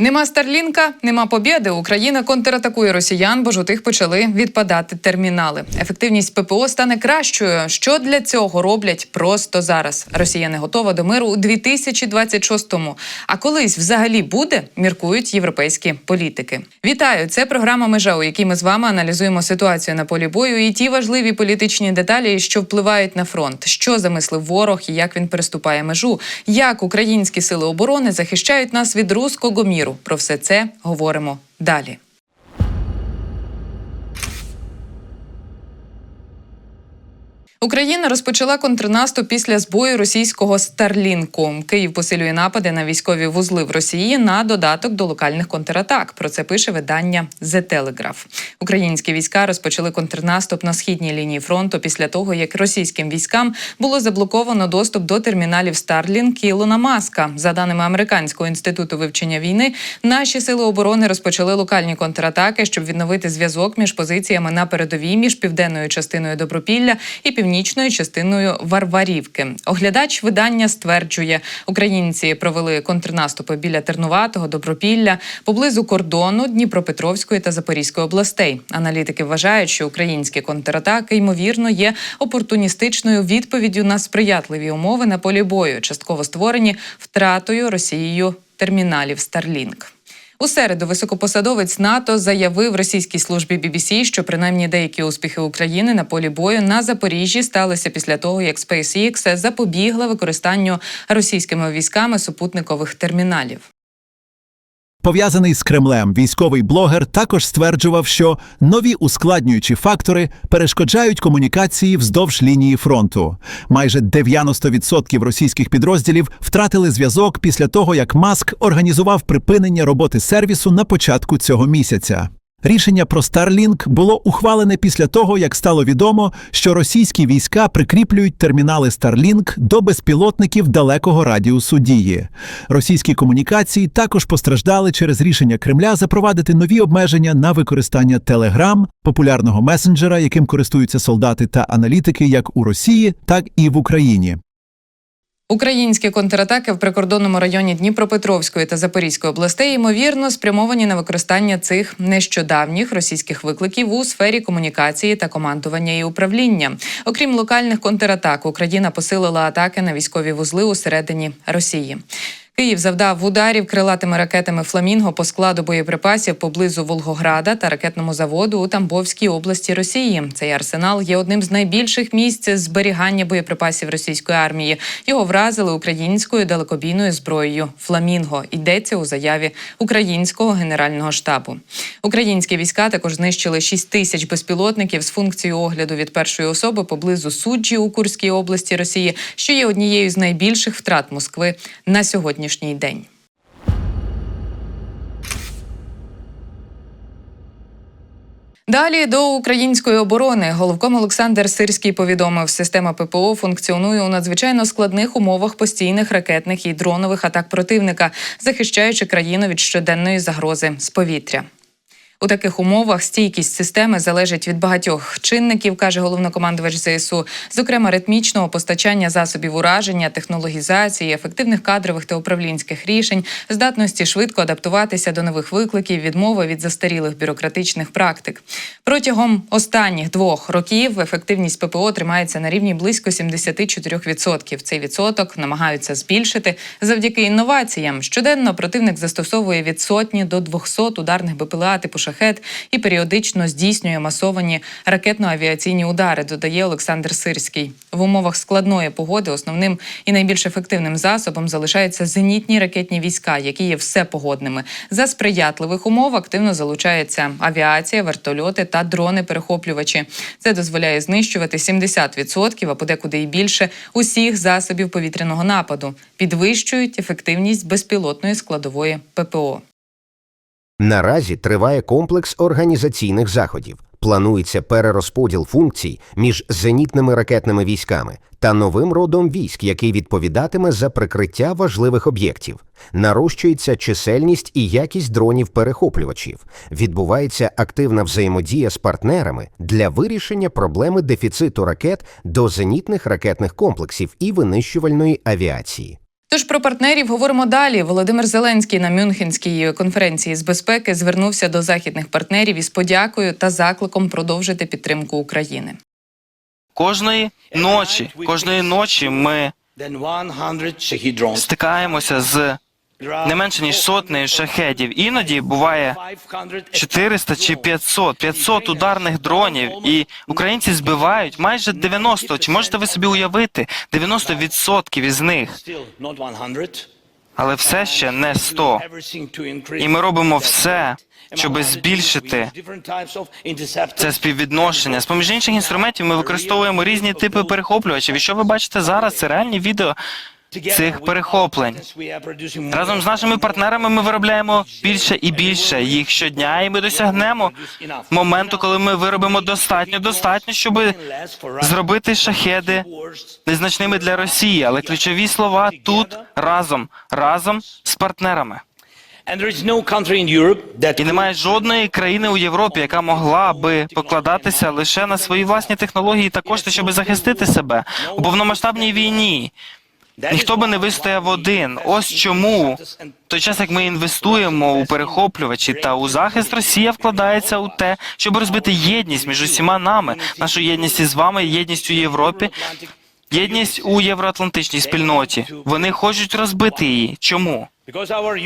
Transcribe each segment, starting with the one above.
Нема Старлінка, нема побєди. Україна контратакує росіян, бо ж у тих почали відпадати термінали. Ефективність ППО стане кращою. Що для цього роблять просто зараз? Росія не готова до миру у 2026-му. А колись взагалі буде, міркують європейські політики. Вітаю! Це програма Межа, у якій ми з вами аналізуємо ситуацію на полі бою і ті важливі політичні деталі, що впливають на фронт. Що замислив ворог і як він переступає межу, як українські сили оборони захищають нас від руського міру. Про все це говоримо далі. Україна розпочала контрнаступ після збою російського Старлінку. Київ посилює напади на військові вузли в Росії на додаток до локальних контратак. Про це пише видання The Telegraph. Українські війська розпочали контрнаступ на східній лінії фронту після того, як російським військам було заблоковано доступ до терміналів Старлінк Ілона Маска. За даними американського інституту вивчення війни, наші сили оборони розпочали локальні контратаки, щоб відновити зв'язок між позиціями на передовій між південною частиною Добропілля і північною частиною Варварівки. Оглядач видання стверджує, українці провели контрнаступи біля Тернуватого, Добропілля, поблизу кордону Дніпропетровської та Запорізької областей. Аналітики вважають, що українські контратаки ймовірно є опортуністичною відповіддю на сприятливі умови на полі бою, частково створені втратою Росією терміналів Старлінк. У середу високопосадовець НАТО заявив російській службі BBC, що принаймні деякі успіхи України на полі бою на Запоріжжі сталися після того, як SpaceX запобігла використанню російськими військами супутникових терміналів. Пов'язаний з Кремлем військовий блогер також стверджував, що нові ускладнюючі фактори перешкоджають комунікації вздовж лінії фронту. Майже 90% російських підрозділів втратили зв'язок після того, як Маск організував припинення роботи сервісу на початку цього місяця. Рішення про Starlink було ухвалене після того, як стало відомо, що російські війська прикріплюють термінали Starlink до безпілотників далекого радіусу дії. Російські комунікації також постраждали через рішення Кремля запровадити нові обмеження на використання Telegram, популярного месенджера, яким користуються солдати та аналітики як у Росії, так і в Україні. Українські контратаки в прикордонному районі Дніпропетровської та Запорізької областей ймовірно спрямовані на використання цих нещодавніх російських викликів у сфері комунікації та командування і управління. Окрім локальних контратак, Україна посилила атаки на військові вузли у середині Росії. Київ завдав ударів крилатими ракетами Фламінго по складу боєприпасів поблизу Волгограда та ракетному заводу у Тамбовській області Росії. Цей арсенал є одним з найбільших місць зберігання боєприпасів російської армії. Його вразили українською далекобійною зброєю Фламінго. Йдеться у заяві українського генерального штабу. Українські війська також знищили 6 тисяч безпілотників з функцією огляду від першої особи поблизу суджі у Курській області Росії, що є однією з найбільших втрат Москви на сьогоднішній день. Далі до української оборони головком Олександр Сирський повідомив, система ППО функціонує у надзвичайно складних умовах постійних ракетних і дронових атак противника, захищаючи країну від щоденної загрози з повітря. У таких умовах стійкість системи залежить від багатьох чинників, каже головнокомандувач ЗСУ, зокрема ритмічного постачання засобів ураження, технологізації, ефективних кадрових та управлінських рішень, здатності швидко адаптуватися до нових викликів, відмови від застарілих бюрократичних практик. Протягом останніх двох років ефективність ППО тримається на рівні близько 74%. Цей відсоток намагаються збільшити завдяки інноваціям. Щоденно противник застосовує від сотні до 200 ударних БПЛА типу шахет і періодично здійснює масовані ракетно-авіаційні удари. Додає Олександр Сирський. В умовах складної погоди основним і найбільш ефективним засобом залишаються зенітні ракетні війська, які є всепогодними. За сприятливих умов активно залучається авіація, вертольоти та дрони-перехоплювачі. Це дозволяє знищувати 70%, а подекуди і більше усіх засобів повітряного нападу, підвищують ефективність безпілотної складової ППО. Наразі триває комплекс організаційних заходів. Планується перерозподіл функцій між зенітними ракетними військами та новим родом військ, який відповідатиме за прикриття важливих об'єктів. Нарощується чисельність і якість дронів-перехоплювачів. Відбувається активна взаємодія з партнерами для вирішення проблеми дефіциту ракет до зенітних ракетних комплексів і винищувальної авіації. Тож про партнерів говоримо далі. Володимир Зеленський на Мюнхенській конференції з безпеки звернувся до західних партнерів із подякою та закликом продовжити підтримку України. Кожної ночі, кожної ночі ми стикаємося з не менше ніж сотнею шахедів. Іноді буває 400 чи 500, 500 ударних дронів, і українці збивають майже 90. Чи можете ви собі уявити 90% із них? Але все ще не 100. І ми робимо все, щоб збільшити це співвідношення. З поміж інших інструментів ми використовуємо різні типи перехоплювачів. І що ви бачите зараз? Це реальні відео цих перехоплень. Разом з нашими партнерами ми виробляємо більше і більше їх щодня, і ми досягнемо моменту, коли ми виробимо достатньо, достатньо, щоб зробити шахеди незначними для Росії. Але ключові слова тут разом, разом з партнерами. І немає жодної країни у Європі, яка могла би покладатися лише на свої власні технології та кошти, щоб захистити себе у повномасштабній війні. Ніхто би не вистояв один. Ось чому в той час, як ми інвестуємо у перехоплювачі та у захист, Росія вкладається у те, щоб розбити єдність між усіма нами, нашу єдність із вами, єдність у Європі, єдність у євроатлантичній спільноті. Вони хочуть розбити її. Чому?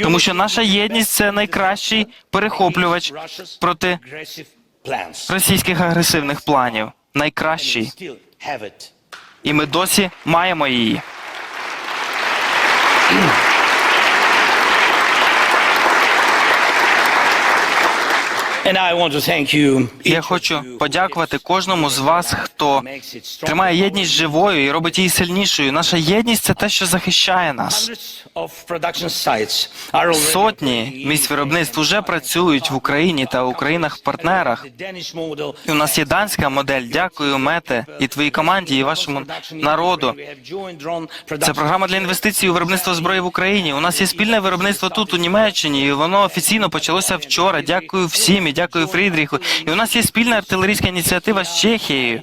Тому що наша єдність це найкращий перехоплювач проти російських агресивних планів. Найкращий. І ми досі маємо її. Thank you. Я хочу подякувати кожному з вас, хто тримає єдність живою і робить її сильнішою. Наша єдність це те, що захищає нас. Сотні місць виробництв вже працюють в Україні та у країнах-партнерах. І у нас є данська модель. Дякую, мете, і твоїй команді, і вашому народу. Це програма для інвестицій у виробництво зброї в Україні. У нас є спільне виробництво тут, у Німеччині, і воно офіційно почалося вчора. Дякую всім і дякую Фрідріху. І у нас є спільна артилерійська ініціатива з Чехією.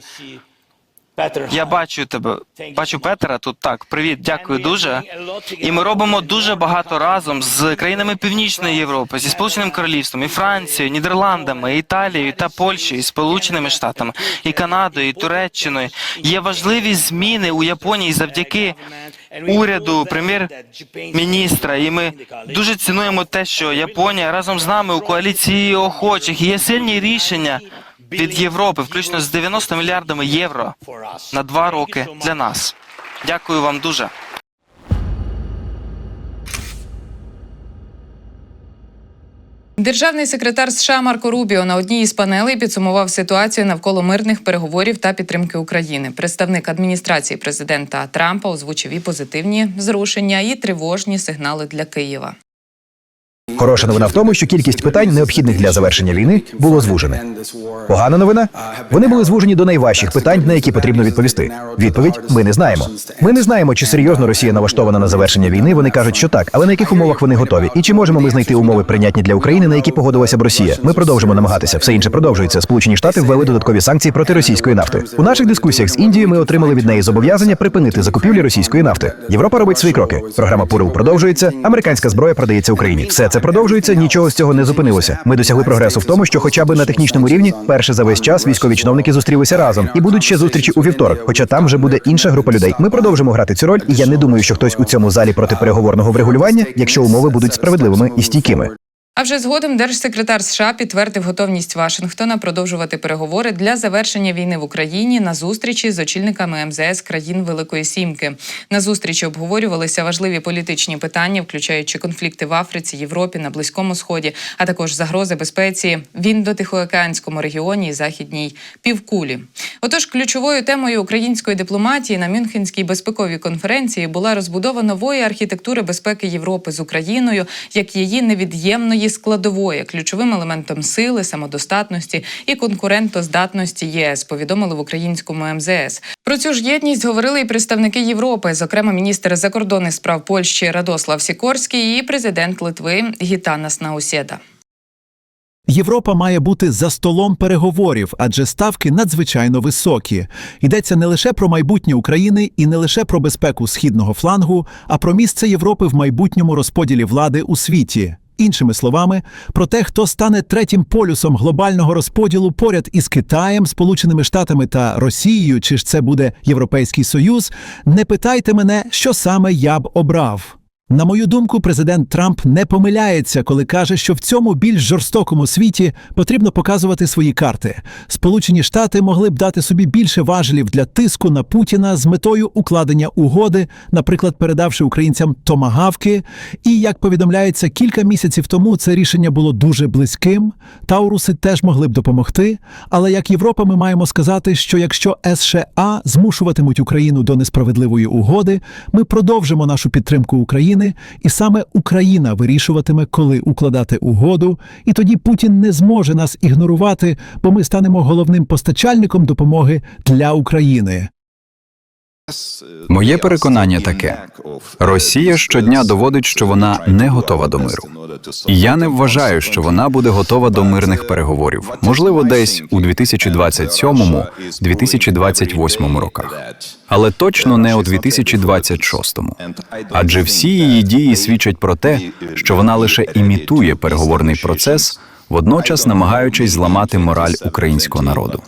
Я бачу тебе, бачу Петера тут. Так, привіт, дякую дуже. І ми робимо дуже багато разом з країнами Північної Європи, зі Сполученим Королівством, і Францією, Нідерландами, і Італією та Польщею, і Сполученими Штатами, і Канадою, і Туреччиною. Є важливі зміни у Японії завдяки уряду, прем'єр-міністра. І ми дуже цінуємо те, що Японія разом з нами у коаліції охочих І є сильні рішення від Європи, включно з 90 мільярдами євро на два роки для нас. Дякую вам дуже. Державний секретар США Марко Рубіо на одній із панелей підсумував ситуацію навколо мирних переговорів та підтримки України. Представник адміністрації президента Трампа озвучив і позитивні зрушення, і тривожні сигнали для Києва. Хороша новина в тому, що кількість питань, необхідних для завершення війни, було звужене. Погана новина вони були звужені до найважчих питань, на які потрібно відповісти. Відповідь ми не знаємо. Ми не знаємо, чи серйозно Росія налаштована на завершення війни. Вони кажуть, що так, але на яких умовах вони готові, і чи можемо ми знайти умови прийнятні для України, на які погодилася б Росія? Ми продовжимо намагатися. Все інше продовжується. Сполучені Штати ввели додаткові санкції проти російської нафти. У наших дискусіях з Індією ми отримали від неї зобов'язання припинити закупівлі російської нафти. Європа робить свої кроки. Програма Пурил продовжується. Американська зброя продається Україні. Все це продовжується. Нічого з цього не зупинилося. Ми досягли прогресу в тому, що, хоча б на технічному рівні, перше за весь час військові чиновники зустрілися разом і будуть ще зустрічі у вівторок. Хоча там вже буде інша група людей. Ми продовжимо грати цю роль, і я не думаю, що хтось у цьому залі проти переговорного врегулювання, якщо умови будуть справедливими і стійкими. А вже згодом держсекретар США підтвердив готовність Вашингтона продовжувати переговори для завершення війни в Україні на зустрічі з очільниками МЗС країн Великої Сімки. На зустрічі обговорювалися важливі політичні питання, включаючи конфлікти в Африці, Європі, на Близькому Сході, а також загрози безпеці в індотихоокеанському регіоні і західній півкулі. Отож, ключовою темою української дипломатії на Мюнхенській безпековій конференції була розбудова нової архітектури безпеки Європи з Україною як її невід'ємної складової, ключовим елементом сили, самодостатності і конкурентоздатності ЄС. Повідомили в українському МЗС. Про цю ж єдність говорили і представники Європи, зокрема міністр закордонних справ Польщі Радослав Сікорський і президент Литви Гітанас Наусєда. Європа має бути за столом переговорів, адже ставки надзвичайно високі. Йдеться не лише про майбутнє України і не лише про безпеку східного флангу, а про місце Європи в майбутньому розподілі влади у світі. Іншими словами, про те, хто стане третім полюсом глобального розподілу поряд із Китаєм, Сполученими Штатами та Росією, чи ж це буде Європейський Союз, не питайте мене, що саме я б обрав. На мою думку, президент Трамп не помиляється, коли каже, що в цьому більш жорстокому світі потрібно показувати свої карти. Сполучені Штати могли б дати собі більше важелів для тиску на Путіна з метою укладення угоди, наприклад, передавши українцям томагавки. І як повідомляється, кілька місяців тому це рішення було дуже близьким. Тауруси теж могли б допомогти. Але як Європа, ми маємо сказати, що якщо США змушуватимуть Україну до несправедливої угоди, ми продовжимо нашу підтримку України, і саме Україна вирішуватиме, коли укладати угоду, і тоді Путін не зможе нас ігнорувати, бо ми станемо головним постачальником допомоги для України. Моє переконання таке: Росія щодня доводить, що вона не готова до миру. І я не вважаю, що вона буде готова до мирних переговорів. Можливо, десь у 2027-2028 роках, але точно не у 2026-му. Адже всі її дії свідчать про те, що вона лише імітує переговорний процес, водночас намагаючись зламати мораль українського народу.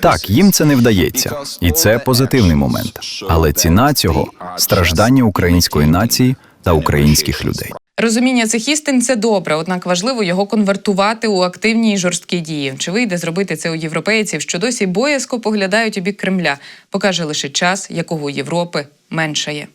Так, їм це не вдається, і це позитивний момент. Але ціна цього страждання української нації та українських людей. Розуміння цих істин це добре, однак важливо його конвертувати у активні і жорсткі дії. Чи вийде зробити це у європейців, що досі боязко поглядають у бік Кремля, покаже лише час, якого у Європи меншає.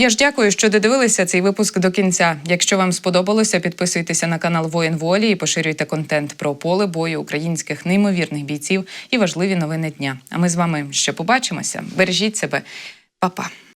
Я ж дякую, що додивилися цей випуск до кінця. Якщо вам сподобалося, підписуйтеся на канал Воїн Волі і поширюйте контент про поле бою українських неймовірних бійців і важливі новини дня. А ми з вами ще побачимося. Бережіть себе, Па-па.